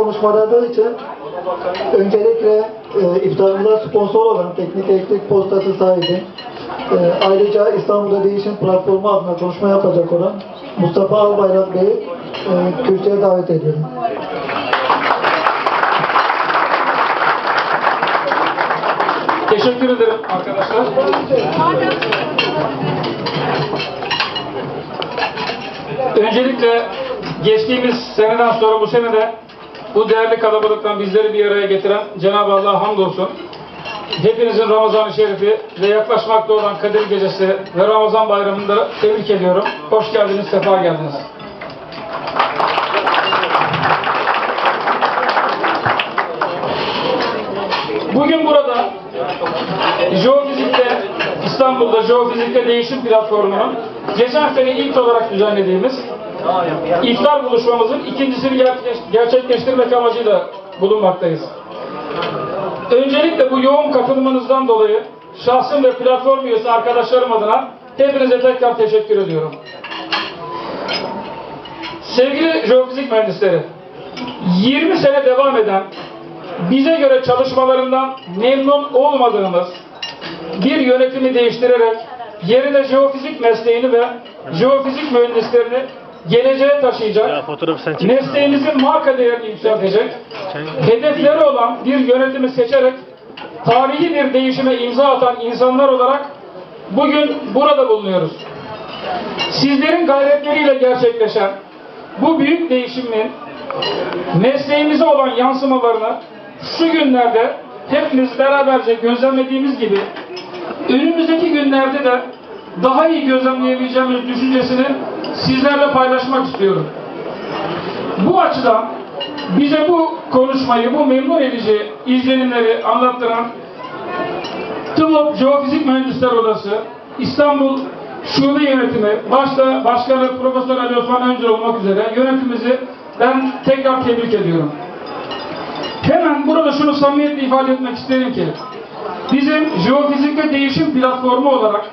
konuşmaları için öncelikle e, iftarımıza sponsor olan Teknik Elektrik Postası sahibi, e, ayrıca İstanbul'da Değişim Platformu adına konuşma yapacak olan Mustafa Albayrak Bey'i e, kürsüye davet ediyorum. Teşekkür ederim arkadaşlar. Öncelikle geçtiğimiz seneden sonra bu sene de bu değerli kalabalıktan bizleri bir araya getiren Cenab-ı Allah'a hamdolsun. Hepinizin Ramazan-ı Şerifi ve yaklaşmakta olan Kadir Gecesi ve Ramazan Bayramı'nda tebrik ediyorum. Hoş geldiniz, sefa geldiniz. Bugün burada Jeofizik'te İstanbul'da Jeofizik'te değişim platformunun geçen sene ilk olarak düzenlediğimiz iftar buluşmamızın ikincisini gerçekleş- gerçekleştirmek amacıyla bulunmaktayız. Öncelikle bu yoğun katılımınızdan dolayı şahsım ve platform üyesi arkadaşlarım adına hepinize tekrar teşekkür ediyorum. Sevgili jeofizik mühendisleri, 20 sene devam eden bize göre çalışmalarından memnun olmadığımız bir yönetimi değiştirerek yerine jeofizik mesleğini ve jeofizik mühendislerini geleceğe taşıyacak, Ya mesleğimizin marka değerini yükseltecek, hedefleri olan bir yönetimi seçerek tarihi bir değişime imza atan insanlar olarak bugün burada bulunuyoruz. Sizlerin gayretleriyle gerçekleşen bu büyük değişimin mesleğimize olan yansımalarını şu günlerde hepimiz beraberce gözlemlediğimiz gibi önümüzdeki günlerde de daha iyi gözlemleyebileceğimiz düşüncesini sizlerle paylaşmak istiyorum. Bu açıdan bize bu konuşmayı, bu memnun edici izlenimleri anlattıran TUMOP Jeofizik Mühendisler Odası, İstanbul Şube Yönetimi, başta Başkanı Profesör Ali Osman Öncü olmak üzere yönetimimizi ben tekrar tebrik ediyorum. Hemen burada şunu samimiyetle ifade etmek isterim ki, bizim Jeofizik ve Değişim Platformu olarak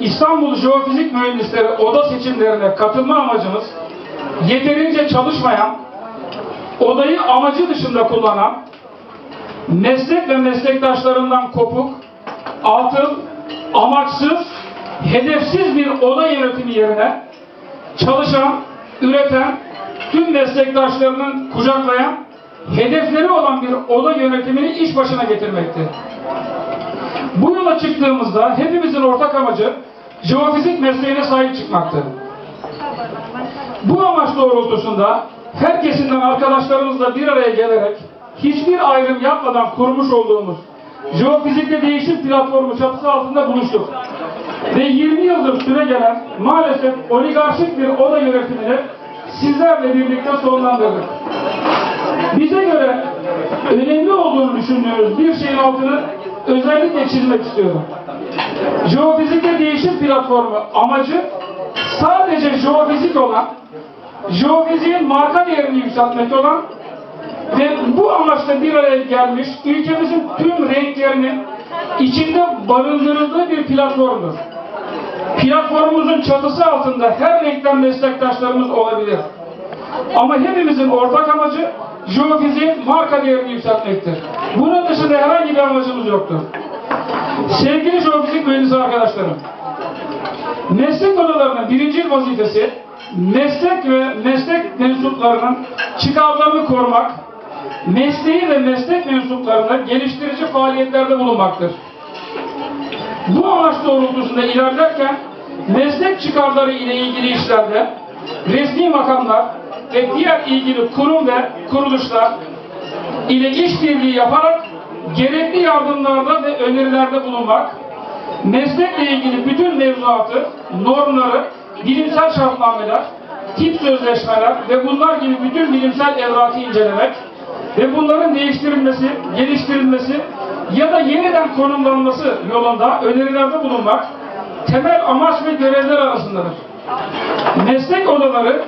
İstanbul Jeofizik Mühendisleri Oda seçimlerine katılma amacımız, yeterince çalışmayan, odayı amacı dışında kullanan, meslek ve meslektaşlarından kopuk, atıl, amaçsız, hedefsiz bir oda yönetimi yerine çalışan, üreten, tüm meslektaşlarının kucaklayan, hedefleri olan bir oda yönetimini iş başına getirmektir. Bu yola çıktığımızda hepimizin ortak amacı jeofizik mesleğine sahip çıkmaktır. Bu amaç doğrultusunda herkesinden arkadaşlarımızla bir araya gelerek hiçbir ayrım yapmadan kurmuş olduğumuz Jeofizikte Değişim Platformu çatısı altında buluştuk. Ve 20 yıldır süre gelen maalesef oligarşik bir oda yönetimini sizlerle birlikte sonlandırdık. Bize göre önemli olduğunu düşündüğümüz bir şeyin altını özellikle çizmek istiyorum. Jeofizikte Değişim Platformu amacı sadece jeofizik olan, jeofiziğin marka değerini yükseltmek olan ve bu amaçla bir araya gelmiş ülkemizin tüm renklerinin içinde barındırıldığı bir platformdur. Platformumuzun çatısı altında her renkten meslektaşlarımız olabilir. Ama hepimizin ortak amacı jeofiziğin marka değerini yükseltmektir. Bunun dışında herhangi bir amacımız yoktur. Sevgili jeofizik mühendisi arkadaşlarım, meslek odalarının birinci vazifesi meslek ve meslek mensuplarının çıkarlarını korumak, mesleği ve meslek mensuplarına geliştirici faaliyetlerde bulunmaktır. Bu amaç doğrultusunda ilerlerken meslek çıkarları ile ilgili işlerde resmi makamlar ve diğer ilgili kurum ve kuruluşlar ile işbirliği yaparak gerekli yardımlarda ve önerilerde bulunmak, meslekle ilgili bütün mevzuatı, normları, bilimsel şartnameler, tip sözleşmeler ve bunlar gibi bütün bilimsel evrakı incelemek ve bunların değiştirilmesi, geliştirilmesi ya da yeniden konumlanması yolunda önerilerde bulunmak temel amaç ve görevler arasındadır. Meslek odaları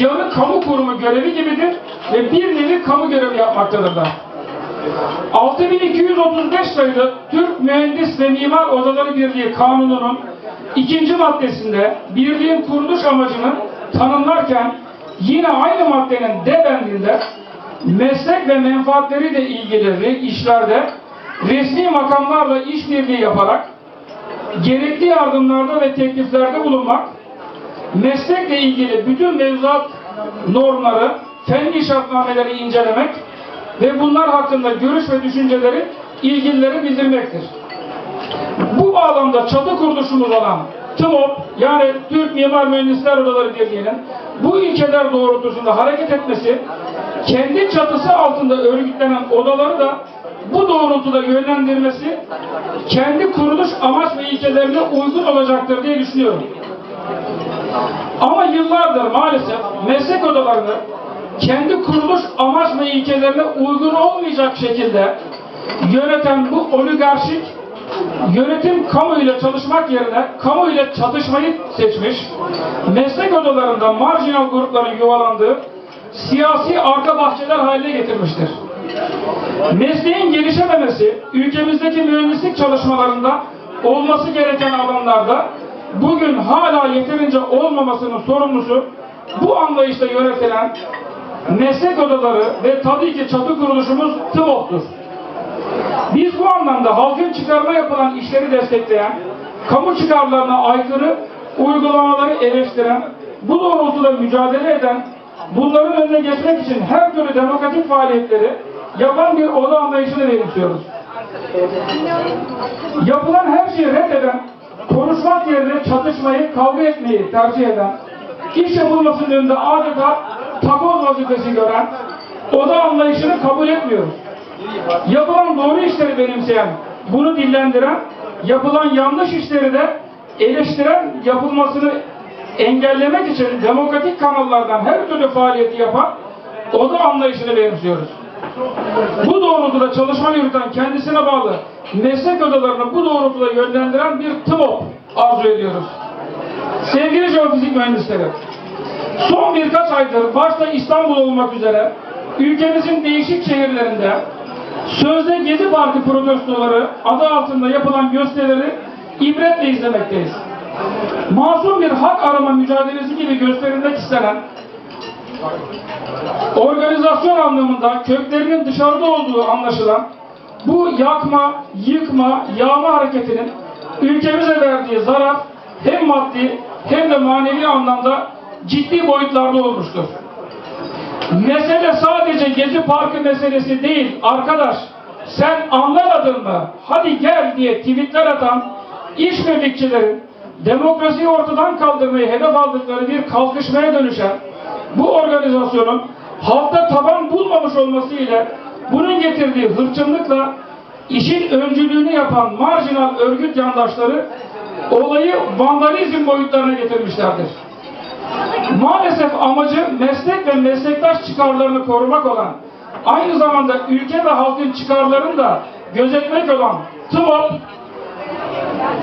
yarı kamu kurumu görevi gibidir ve bir nevi kamu görevi yapmaktadırlar. 6235 sayılı Türk Mühendis ve Mimar Odaları Birliği Kanunu'nun ikinci maddesinde birliğin kuruluş amacını tanımlarken yine aynı maddenin D bendinde meslek ve menfaatleriyle ilgili işlerde resmi makamlarla işbirliği yaparak gerekli yardımlarda ve tekliflerde bulunmak, meslekle ilgili bütün mevzuat normları, fenli şartnameleri incelemek ve bunlar hakkında görüş ve düşünceleri ilgililere bildirmektir. Bu bağlamda çatı kuruluşumuz olan TMOP yani Türk Mimar Mühendisler Odaları Birliği'nin bu ilkeler doğrultusunda hareket etmesi, kendi çatısı altında örgütlenen odaları da bu doğrultuda yönlendirmesi, kendi kuruluş amaç ve ilkelerine uygun olacaktır diye düşünüyorum. Ama yıllardır maalesef meslek odalarını kendi kuruluş amaç ve ilkelerine uygun olmayacak şekilde yöneten bu oligarşik yönetim kamu ile çalışmak yerine kamu ile çatışmayı seçmiş, meslek odalarında marjinal grupların yuvalandığı siyasi arka bahçeler haline getirmiştir. Mesleğin gelişememesi, ülkemizdeki mühendislik çalışmalarında olması gereken alanlarda bugün hala yeterince olmamasının sorumlusu bu anlayışla yönetilen meslek odaları ve tabii ki çatı kuruluşumuz TİBOK'tur. Biz bu anlamda halkın çıkarına yapılan işleri destekleyen, kamu çıkarlarına aykırı uygulamaları eleştiren, bu doğrultuda mücadele eden, bunların önüne geçmek için her türlü demokratik faaliyetleri yapan bir oda anlayışını benimsiyoruz. Yapılan her şeyi reddeden, konuşmak yerine çatışmayı, kavga etmeyi tercih eden, iş yapılmasının önünde adeta takoz vazifesi gören oda anlayışını kabul etmiyoruz. Yapılan doğru işleri benimseyen, bunu dillendiren, yapılan yanlış işleri de eleştiren, yapılmasını engellemek için demokratik kanallardan her türlü faaliyeti yapan oda anlayışını benimsiyoruz. Bu doğrultuda çalışma yürüten kendisine bağlı meslek odalarını bu doğrultuda yönlendiren bir TMOP arzu ediyoruz. Sevgili jeofizik mühendisleri, son birkaç aydır başta İstanbul olmak üzere ülkemizin değişik şehirlerinde sözde Gezi Parti protestoları adı altında yapılan gösterileri ibretle izlemekteyiz. Masum bir hak arama mücadelesi gibi gösterilmek istenen organizasyon anlamında köklerinin dışarıda olduğu anlaşılan bu yakma, yıkma, yağma hareketinin ülkemize verdiği zarar hem maddi hem de manevi anlamda ciddi boyutlarda olmuştur. Mesele sadece Gezi Parkı meselesi değil arkadaş. Sen anlamadın mı? Hadi gel diye tweetler atan işbirlikçilerin demokrasiyi ortadan kaldırmayı hedef aldıkları bir kalkışmaya dönüşen bu organizasyonun halkta taban bulmamış olması ile bunun getirdiği hırçınlıkla işin öncülüğünü yapan marjinal örgüt yandaşları olayı vandalizm boyutlarına getirmişlerdir. Maalesef amacı meslek ve meslektaş çıkarlarını korumak olan, aynı zamanda ülke ve halkın çıkarlarını da gözetmek olan TMOP,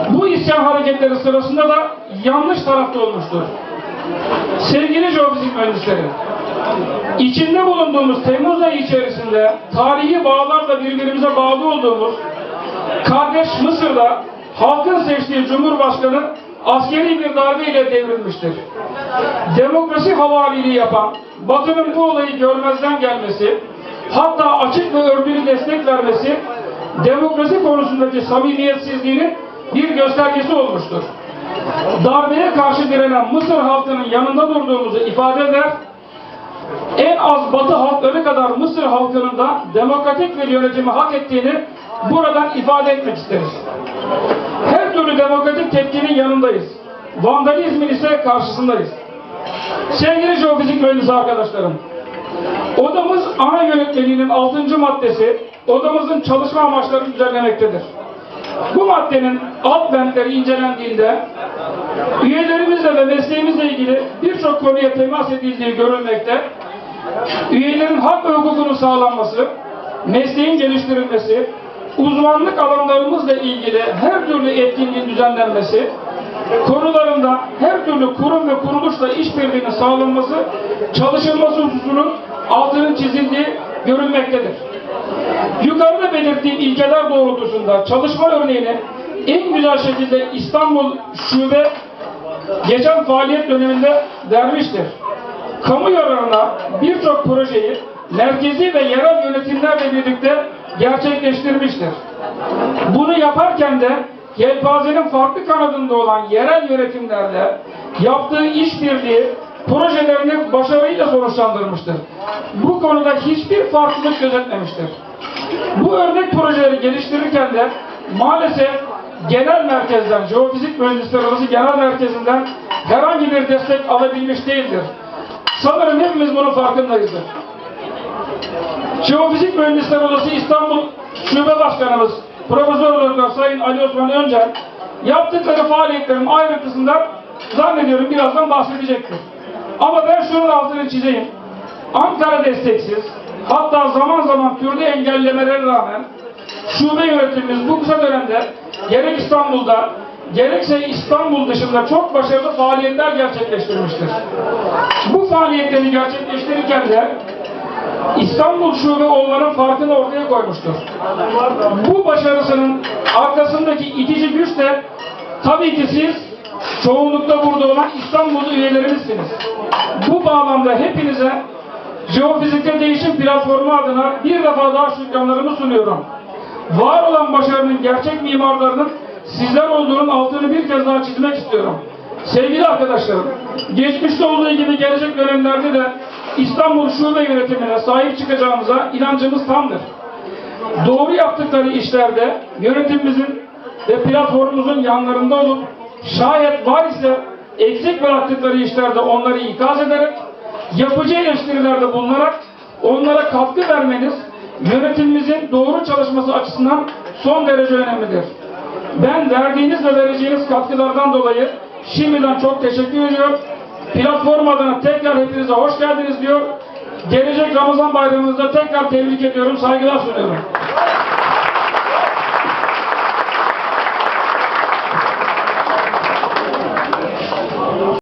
bu isyan hareketleri sırasında da yanlış tarafta olmuştur. Sevgili jeofizik mühendisleri, içinde bulunduğumuz Temmuz ayı içerisinde tarihi bağlarla birbirimize bağlı olduğumuz kardeş Mısır'da halkın seçtiği Cumhurbaşkanı askeri bir darbeyle devrilmiştir. Demokrasi havaliliği yapan, Batı'nın bu olayı görmezden gelmesi, hatta açık ve örgülü destek vermesi, demokrasi konusundaki samimiyetsizliğinin bir göstergesi olmuştur. Darbeye karşı direnen Mısır halkının yanında durduğumuzu ifade eder, en az Batı halkları kadar Mısır halkının da demokratik bir yönetimi hak ettiğini buradan ifade etmek isteriz. Her türlü demokratik tepkinin yanındayız. Vandalizmin ise karşısındayız. Sevgili jeofizik mühendisi arkadaşlarım, odamız ana yönetmeliğinin 6. maddesi odamızın çalışma amaçlarını düzenlemektedir. Bu maddenin alt bentleri incelendiğinde üyelerimizle ve mesleğimizle ilgili birçok konuya temas edildiği görülmekte, üyelerin hak ve hukukunun sağlanması, mesleğin geliştirilmesi, uzmanlık alanlarımızla ilgili her türlü etkinliğin düzenlenmesi, konularında her türlü kurum ve kuruluşla işbirliğinin sağlanması, çalışılması hususunun altının çizildiği görülmektedir. Yukarıda belirttiğim ilkeler doğrultusunda çalışma örneğini en güzel şekilde İstanbul Şube geçen faaliyet döneminde vermiştir. Kamu yararına birçok projeyi merkezi ve yerel yönetimlerle birlikte gerçekleştirmiştir. Bunu yaparken de yelpazenin farklı kanadında olan yerel yönetimlerle yaptığı işbirliği projelerini başarıyla sonuçlandırmıştır. Bu konuda hiçbir farklılık gözetmemiştir. Bu örnek projeleri geliştirirken de maalesef genel merkezden, Jeofizik Mühendisleri Odası Genel Merkezi'nden herhangi bir destek alabilmiş değildir. Sanırım hepimiz bunun farkındayızdır. Jeofizik Mühendisleri Odası İstanbul Şube Başkanımız Profesör Doktor Sayın Ali Osman Öncel yaptıkları faaliyetlerin ayrıntısından zannediyorum birazdan bahsedecektir. Ama ben şunun altını çizeyim. Ankara desteksiz, hatta zaman zaman türlü engellemelere rağmen şube yönetimimiz bu kısa dönemde gerek İstanbul'da gerekse İstanbul dışında çok başarılı faaliyetler gerçekleştirmiştir. Bu faaliyetleri gerçekleştirirken de İstanbul Şube olmanın farkını ortaya koymuştur. Bu başarısının arkasındaki itici güç de tabii ki siz çoğunlukta burada olan İstanbul üyelerimizsiniz. Bu bağlamda hepinize Jeofizikte Değişim Platformu adına bir defa daha şükranlarımı sunuyorum. Var olan başarının gerçek mimarlarının sizler olduğunun altını bir kez daha çizmek istiyorum. Sevgili arkadaşlarım, geçmişte olduğu gibi gelecek dönemlerde de İstanbul Şube Yönetimine sahip çıkacağımıza inancımız tamdır. Doğru yaptıkları işlerde yönetimimizin ve platformumuzun yanlarında olup şayet var ise eksik bıraktıkları işlerde onları ikaz ederek yapıcı eleştirilerde bulunarak onlara katkı vermeniz yönetimimizin doğru çalışması açısından son derece önemlidir. Ben verdiğiniz ve vereceğiniz katkılardan dolayı şimdiden çok teşekkür ediyorum. Platform adına tekrar hepinize hoş geldiniz diyor. Gelecek Ramazan bayramınızda tekrar tebrik ediyorum, saygılar sunuyorum.